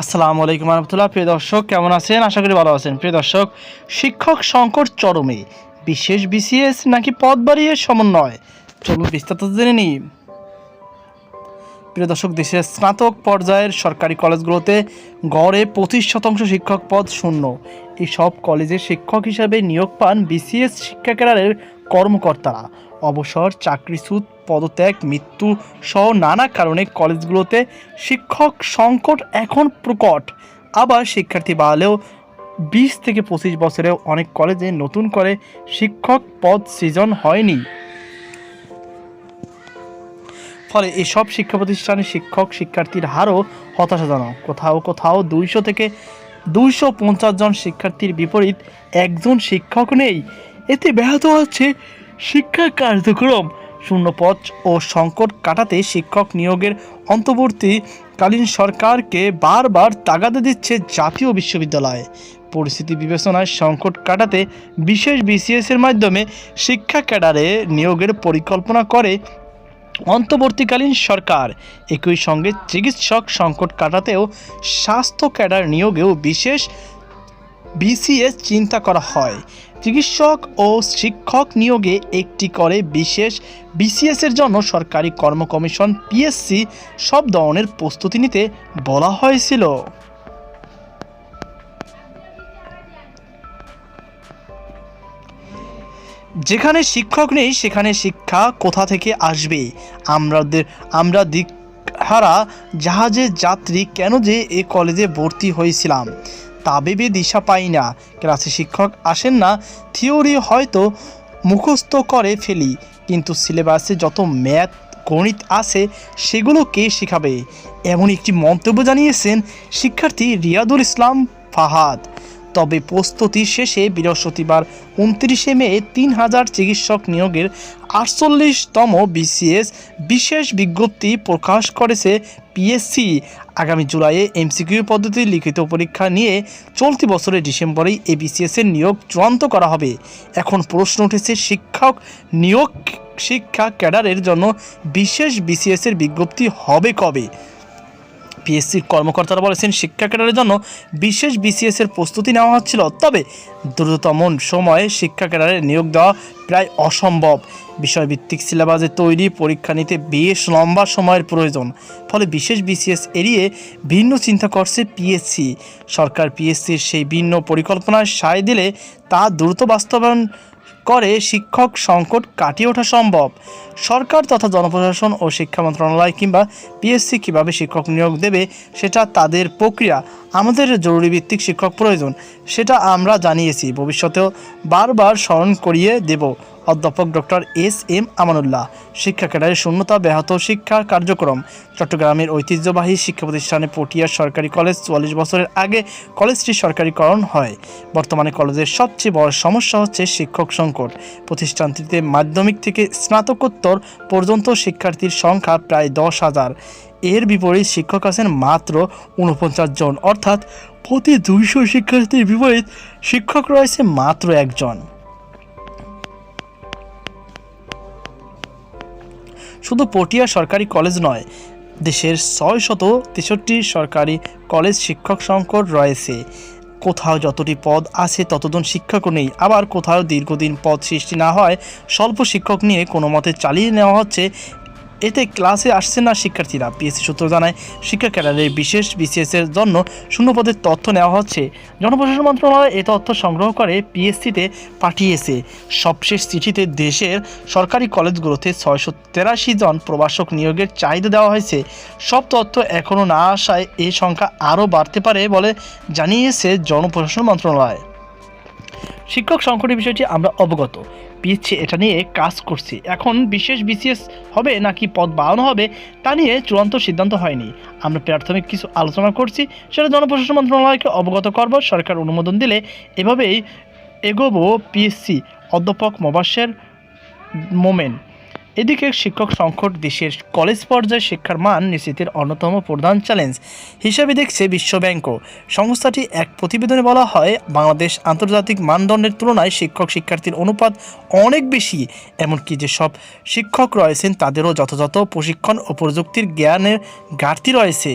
আসসালামু আলাইকুম রহমতুল্লাহ। প্রিয় দর্শক, কেমন আছেন? আশা করি ভালো আছেন। প্রিয় দর্শক, শিক্ষক সংকট চরমে, বিশেষ বিসিএস নাকি পদ বাড়িয়ে সমন্বয়? চলুন বিস্তারিত জেনে নিই। প্রিয় দর্শক দেশের স্নাতক পর্যায়ের সরকারি কলেজগুলোতে গড়ে পঁচিশ শতাংশ শিক্ষক পদ শূন্য। এই সব কলেজে শিক্ষক হিসাবে নিয়োগ পান বিসিএস শিক্ষা ক্যাডারের কর্মকর্তারা। অবসর চাকরিচ্যুত পদত্যাগ, মৃত্যু সহ নানা কারণে কলেজগুলোতে শিক্ষক সংকট এখন প্রকট। আবার শিক্ষার্থী বাড়লেও বিশ থেকে পঁচিশ বছরেও অনেক কলেজে নতুন করে শিক্ষক পদ সৃজন হয়নি। ফলে এসব শিক্ষা প্রতিষ্ঠানে শিক্ষক শিক্ষার্থীর হারও হতাশাজনক। কোথাও কোথাও দুইশো থেকে দুইশো পঞ্চাশ জন শিক্ষার্থীর বিপরীত একজন শিক্ষক নেই। এতে ব্যাহত হচ্ছে শিক্ষা কার্যক্রম। শূন্যপদ ও সংকট কাটাতে শিক্ষক নিয়োগের অন্তর্বর্তীকালীন সরকারকে বারবার তাগাদা দিচ্ছে জাতীয় বিশ্ববিদ্যালয়। পরিস্থিতি বিবেচনায় সংকট কাটাতে বিশেষ বিসিএস এর মাধ্যমে শিক্ষা ক্যাডারে নিয়োগের পরিকল্পনা করে অন্তর্বর্তীকালীন সরকার। একই সঙ্গে চিকিৎসক সংকট কাটাতেও স্বাস্থ্য ক্যাডার নিয়োগেও বিশেষ বিসিএস চিন্তা করা হয়। চিকিৎসক ও শিক্ষক নিয়োগে একটি করে বিশেষ বিসিএস এর জন্য সরকারি কর্ম কমিশন পিএসসি সব ধরনের প্রস্তুতি নিতে বলা হয়েছিল। যেখানে শিক্ষক নেই, সেখানে শিক্ষা কোথা থেকে আসবে? আমাদের আমরা দিকহারা জাহাজের যাত্রী কেন যে এ কলেজে ভর্তি হয়েছিলাম? তা ভেবে দিশা পাই না। ক্লাসে শিক্ষক আসেন না, থিওরি হয়তো মুখস্থ করে ফেলি, কিন্তু সিলেবাসে যত ম্যাথ, গণিত আছে, সেগুলো কে শেখাবে? এমন একটি মন্তব্য জানিয়েছেন শিক্ষার্থী রিয়াদুল ইসলাম ফাহাদ। তবে প্রস্তুতি শেষে বৃহস্পতিবার উনত্রিশে মে তিন হাজার চিকিৎসক নিয়োগের আটচল্লিশতম বিসিএস বিশেষ বিজ্ঞপ্তি প্রকাশ করেছে পিএসসি। আগামী জুলাইয়ে এমসিকিউ পদ্ধতির লিখিত পরীক্ষা নিয়ে চলতি বছরের ডিসেম্বরেই এই বিসিএস এর নিয়োগ চূড়ান্ত করা হবে। এখন প্রশ্ন উঠেছে, শিক্ষক নিয়োগ শিক্ষা ক্যাডারের জন্য বিশেষ বিসিএসের বিজ্ঞপ্তি হবে কবে? পিএসসির কর্মকর্তারা বলেছেন শিক্ষা ক্যাডারের জন্য বিশেষ বিসিএস এর প্রস্তুতি নেওয়া হচ্ছিল। তবে দ্রুততম সময়ে শিক্ষা ক্যাডারে নিয়োগ দেওয়া প্রায় অসম্ভব। বিষয়ভিত্তিক সিলেবাসে তৈরি পরীক্ষা নিতে বেশ লম্বা সময়ের প্রয়োজন। ফলে বিশেষ বিসিএস এড়িয়ে ভিন্ন চিন্তা করছে পিএসসি সরকার পিএসসির সেই ভিন্ন পরিকল্পনায় সায় দিলে তা দ্রুত বাস্তবায়ন করে শিক্ষক সংকট কাটিয়ে ওঠা সম্ভব। সরকার তথা জনপ্রশাসন ও শিক্ষা মন্ত্রণালয় কিংবা পিএসসি কীভাবে শিক্ষক নিয়োগ দেবে, সেটা তাদের প্রক্রিয়া। আমাদের জরুরি ভিত্তিক শিক্ষক প্রয়োজন, সেটা আমরা জানিয়েছি। ভবিষ্যতেও বারবার স্মরণ করিয়ে দেব। অধ্যাপক ডক্টর এস এম আমানুল্লাহ। শিক্ষা ক্যাডারের শূন্যতা ব্যাহত শিক্ষা কার্যক্রম। চট্টগ্রামের ঐতিহ্যবাহী শিক্ষা প্রতিষ্ঠানে পটিয়ার সরকারি কলেজ চুয়াল্লিশ বছরের আগে কলেজটি সরকারিকরণ হয়। বর্তমানে কলেজের সবচেয়ে বড় সমস্যা হচ্ছে শিক্ষক সংকট। প্রতিষ্ঠানটিতে মাধ্যমিক থেকে স্নাতকোত্তর পর্যন্ত শিক্ষার্থীর সংখ্যা প্রায় দশ হাজার। এর বিপরীত শিক্ষক আছেন মাত্র উনপঞ্চাশ জন। অর্থাৎ প্রতি দুইশো শিক্ষার্থীর বিপরীত শিক্ষক রয়েছে মাত্র একজন। শুধু পটিয়া সরকারি কলেজ নয়, দেশের ছয় শত তেষট্টি সরকারি কলেজ শিক্ষক সংকট রয়েছে। কোথাও যতটি পদ আছে ততজন শিক্ষকও নেই। আবার কোথাও দীর্ঘদিন পদ সৃষ্টি না হয়, স্বল্প শিক্ষক নিয়ে কোনো মতে চালিয়ে নেওয়া হচ্ছে এতে ক্লাসে আসছে না শিক্ষার্থীরা। পিএসসি সূত্র জানায় শিক্ষা ক্যাডারের বিশেষ বিসিএস এর জন্য শূন্যপদের তথ্য নেওয়া হচ্ছে। জনপ্রশাসন মন্ত্রণালয় এই তথ্য সংগ্রহ করে পিএসসিতে পাঠিয়েছে। সবশেষ চিঠিতে দেশের সরকারি কলেজগুলোতে ছয়শো তেরাশি জন প্রবাসক নিয়োগের চাহিদা দেওয়া হয়েছে। সব তথ্য এখনও না আসায় এই সংখ্যা আরও বাড়তে পারে বলে জানিয়েছে জনপ্রশাসন মন্ত্রণালয়। শিক্ষক সংকটের বিষয়টি আমরা অবগত। পিএসসি এটা নিয়ে কাজ করছি। এখন বিশেষ বিসিএস হবে নাকি পদ বাড়ানো হবে, তা নিয়ে চূড়ান্ত সিদ্ধান্ত হয়নি। আমরা প্রাথমিক কিছু আলোচনা করছি, সেটা জনপ্রশাসন মন্ত্রণালয়কে অবগত করব, সরকার অনুমোদন দিলে এভাবেই এগোবো পিএসসি অধ্যাপক মোবাশের মোমেন এদিকে শিক্ষক সংকট দেশের কলেজ পর্যায়ে শিক্ষার মান নিশ্চিতের অন্যতম প্রধান চ্যালেঞ্জ হিসাবে দেখছে বিশ্বব্যাংকও সংস্থাটি এক প্রতিবেদনে বলা হয়, বাংলাদেশ আন্তর্জাতিক মানদণ্ডের তুলনায় শিক্ষক শিক্ষার্থীর অনুপাত অনেক বেশি, এমনকি যেসব শিক্ষক রয়েছেন তাদেরও যথাযথ প্রশিক্ষণ ও প্রযুক্তির জ্ঞানের ঘাটতি রয়েছে।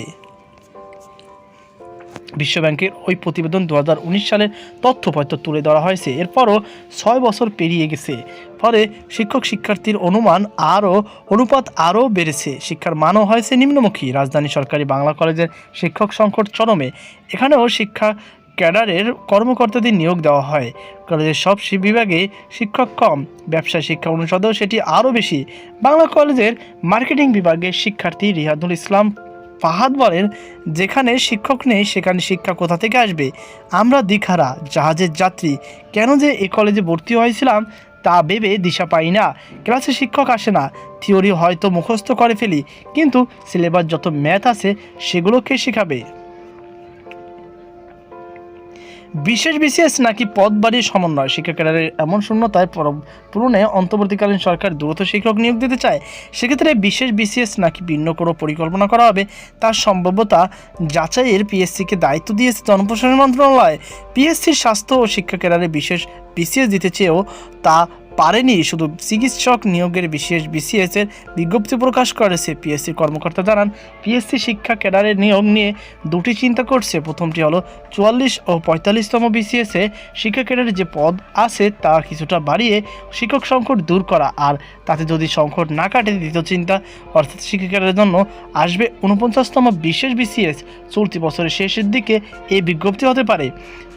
বিশ্বব্যাংকের ওই প্রতিবেদন দু হাজার উনিশ সালের তথ্যপত্র তুলে ধরা হয়েছে। এরপরও ছয় বছর পেরিয়ে গেছে। ফলে শিক্ষক শিক্ষার্থীর অনুমান আরও, অনুপাত আরও বেড়েছে। শিক্ষার মানও হয়েছে নিম্নমুখী। রাজধানী সরকারি বাংলা কলেজের শিক্ষক সংকট চরমে। এখানেও শিক্ষা ক্যাডারের কর্মকর্তাদের নিয়োগ দেওয়া হয়। কলেজের সব বিভাগে শিক্ষক কম। ব্যবসা শিক্ষা অনুষদেও সেটি আরও বেশি। বাংলা কলেজের মার্কেটিং বিভাগে শিক্ষার্থী রিহাদুল ইসলাম ফাহাদ বলেন, যেখানে শিক্ষক নেই, সেখানে শিক্ষা কোথা থেকে আসবে? আমরা দিখারা জাহাজের যাত্রী। কেন যে এ কলেজে ভর্তি হয়েছিলাম, তা ভেবে দিশা পাই না। ক্লাসে শিক্ষক আসে না। থিওরি হয়তো মুখস্থ করে ফেলি, কিন্তু সিলেবাস যত ম্যাথ আছে, সেগুলোকে শেখাবে। বিশেষ বিশেষ নাকি পদ বাড়িয়ে সমন্বয়? শিক্ষা ক্যাডারের এমন শূন্যতায় পর- পূরণে অন্তর্বর্তীকালীন সরকার দ্রুত শিক্ষক নিয়োগ দিতে চায়, সেক্ষেত্রে বিশেষ বিশেষ নাকি ভিন্ন কোনো পরিকল্পনা করা হবে? তার সম্ভাব্যতা যাচাইয়ের পিএসসিকে দায়িত্ব দিয়েছে জনপ্রশাসন মন্ত্রণালয়। পিএসসির স্বাস্থ্য ও শিক্ষা ক্যাডারে বিশেষ বিসিএস দিতে চেয়েও তা পারেনি, শুধু চিকিৎসক নিয়োগের বিশেষ বিসিএস এর বিজ্ঞপ্তি প্রকাশ করেছে। পিএসসি কর্মকর্তা জানান, পিএসসি শিক্ষা ক্যাডারের নিয়োগ নিয়ে দুটি চিন্তা করছে। প্রথমটি হলো, চুয়াল্লিশ ও পঁয়তাল্লিশতম বিসিএস শিক্ষা ক্যাডারে যে পদ আছে তা কিছুটা বাড়িয়ে শিক্ষক সংকট দূর করা, আর তাতে যদি সংকট না কাটে, দ্বিতীয় চিন্তা, অর্থাৎ শিক্ষা ক্যাডারের জন্য আসবে উনপঞ্চাশতম বিশেষ বিসিএস। চলতি বছরের শেষের দিকে এই বিজ্ঞপ্তি হতে পারে।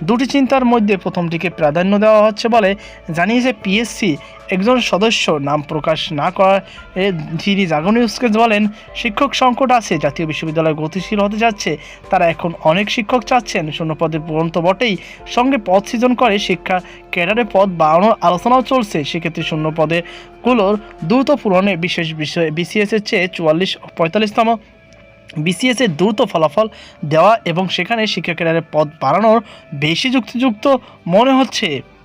দুটি চিন্তার মধ্যে প্রথমটিকে প্রাধান্য দেওয়া হচ্ছে বলে জানিয়েছে পিএসসি। একজন সদস্য নাম প্রকাশ না করার এ, যিনি জাগো নিউজকে বলেন শিক্ষক সংকট আছে জাতীয় বিশ্ববিদ্যালয় গতিশীল হতে যাচ্ছে তারা এখন অনেক শিক্ষক চাচ্ছেন শূন্য পদের পূরণ তো বটেই সঙ্গে পদ সৃজন করে শিক্ষা ক্যাডারে পদ বাড়ানোর আলোচনাও চলছে সেক্ষেত্রে শূন্য পদেরগুলোর দ্রুত পূরণে বিশেষ বিষয় বিসিএসের চেয়ে চুয়াল্লিশ পঁয়তাল্লিশতম বিসিএস দ্রুত ফলাফল দেওয়া এবং সেখানে শিক্ষা ক্যাডারের পদ বাড়ানোর বেশি যুক্তিযুক্ত মনে হচ্ছে।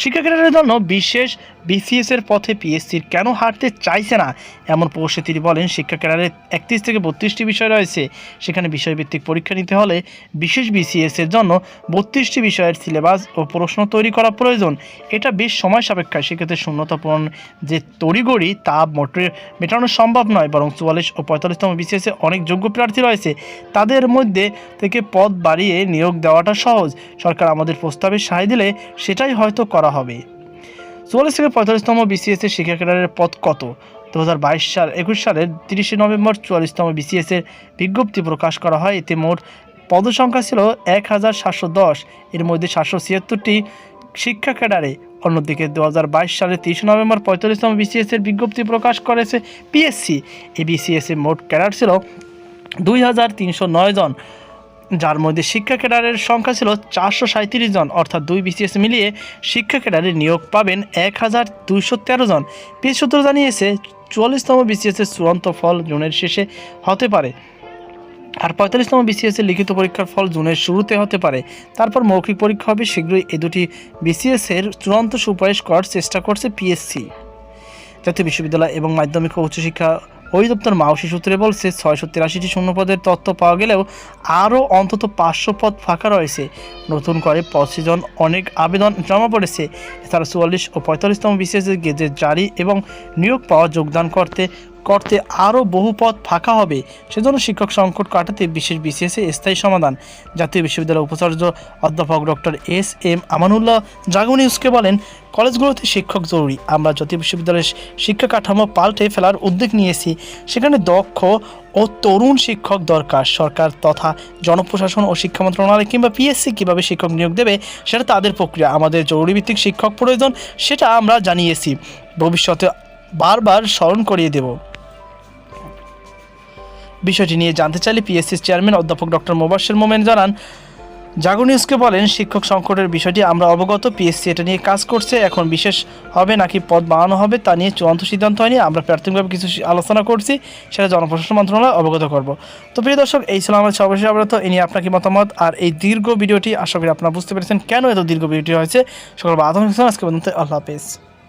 শিক্ষা ক্যাডারের জন্য বিশেষ বিসিএস এর পথে পিএসসির কেন হারতে চাইছে না? এমন প্রশ্নে তিনি বলেন শিক্ষা ক্যাডারে একত্রিশ থেকে বত্রিশটি বিষয় রয়েছে। সেখানে বিষয়ভিত্তিক পরীক্ষা নিতে হলে বিশেষ বিসিএস এর জন্য বত্রিশটি বিষয়ের সিলেবাস ও প্রশ্ন তৈরি করা প্রয়োজন। এটা বেশ সময় সাপেক্ষ। সেক্ষেত্রে শূন্যতা পূরণ যে তড়িগড়ি তা মোটে মেটানো সম্ভব নয়, বরং চুয়াল্লিশ ও পঁয়তাল্লিশতম বিসিএস অনেক যোগ্য প্রার্থী রয়েছে। তাদের মধ্যে থেকে পদ বাড়িয়ে নিয়োগ দেওয়াটা সহজ। সরকার আমাদের প্রস্তাবে সায় দিলে সেটাই হয়তো করা হবে। চুয়াল্লিশ থেকে পঁয়তাল্লিশতম বিসিএস এর শিক্ষা ক্যাডারের পদ কত? দু হাজার বাইশ সাল, একুশ সালের তিরিশে নভেম্বর চুয়াল্লিশতম বিসিএস এর বিজ্ঞপ্তি প্রকাশ করা হয়। এতে মোট পদসংখ্যা ছিল এক হাজার সাতশো দশ। এর মধ্যে সাতশো ছিয়াত্তরটি শিক্ষা ক্যাডারে। অন্যদিকে দু হাজার বাইশ সালের তিরিশে নভেম্বর পঁয়তাল্লিশতম বিসিএস এর বিজ্ঞপ্তি প্রকাশ করেছে পিএসসি এই বিসিএস এর মোট ক্যাডার ছিল দুই হাজার তিনশো নয় জন। যার মধ্যে শিক্ষা ক্যাডারের সংখ্যা ছিল চারশো সাঁত্রিশ জন, অর্থাৎ দুই বিসিএস মিলিয়ে শিক্ষা ক্যাডারে নিয়োগ পাবেন এক হাজার দুইশো তেরো জন। পিএস সূত্র জানিয়েছে, চুয়াল্লিশতম বিসিএসের চূড়ান্ত ফল জুনের শেষে হতে পারে আর পঁয়তাল্লিশতম বিসিএস এর লিখিত পরীক্ষার ফল জুনের শুরুতে হতে পারে। তারপর মৌখিক পরীক্ষা হবে, শীঘ্রই এ দুটি বিসিএস এর চূড়ান্ত সুপারিশ করার চেষ্টা করছে পিএসসি জাতীয় বিশ্ববিদ্যালয় এবং মাধ্যমিক ও উচ্চশিক্ষা অধিদপ্তর মাউসি সূত্রে বলছে, ছয়শো তিরাশিটি শূন্যপদের তথ্য পাওয়া গেলেও আরও অন্তত পাঁচশো পদ ফাঁকা রয়েছে। নতুন করে পঁচিশ জন অনেক আবেদন জমা পড়েছে। এছাড়া চুয়াল্লিশ ও পঁয়তাল্লিশতম বিশেষ গেজেট জারি এবং নিয়োগ পাওয়া যোগদান করতে করতে আরও বহু পদ ফাঁকা হবে, সেজন্য শিক্ষক সংকট কাটাতে বিশেষ বিসিএসে স্থায়ী সমাধান। জাতীয় বিশ্ববিদ্যালয়ের উপাচার্য অধ্যাপক doctor S M Amanullah Jago নিউজকে বলেন, কলেজগুলোতে শিক্ষক জরুরি। আমরা জাতীয় বিশ্ববিদ্যালয়ের শিক্ষা কাঠামো পাল্টে ফেলার উদ্যোগ নিয়েছি। সেখানে দক্ষ ও তরুণ শিক্ষক দরকার। সরকার তথা জনপ্রশাসন ও শিক্ষা মন্ত্রণালয় কিংবা পিএসসি কীভাবে শিক্ষক নিয়োগ দেবে, সেটা তাদের প্রক্রিয়া। আমাদের জরুরিভিত্তিক শিক্ষক প্রয়োজন, সেটা আমরা জানিয়েছি। ভবিষ্যতে বারবার স্মরণ করিয়ে দেব। বিষয়টি নিয়ে জানতে চাইলে পিএসসির চেয়ারম্যান অধ্যাপক ডক্টর মোবাশ্বের মোমেন জানান, জাগো নিউজকে বলেন, শিক্ষক সংকটের বিষয়টি আমরা অবগত, পিএসসি এটা নিয়ে কাজ করছে, এখন বিশেষ হবে নাকি পদ বাড়ানো হবে তা নিয়ে চূড়ান্ত সিদ্ধান্ত হয়নি, আমরা প্রাথমিকভাবে কিছু আলোচনা করছি, সেটা জনপ্রশাসন মন্ত্রণালয় অবগত করব। তো প্রিয় দর্শক, এই ছিল আমাদের সর্বশেষ অবরত এ নিয়ে আপনার কি মতামত? আর এই দীর্ঘ ভিডিওটি আশা করি আপনারা বুঝতে পেরেছেন কেন এত দীর্ঘ ভিডিওটি হয়েছে। সকল আধুনিক আজকে পর্যন্ত আল্লাহ হাফেজ।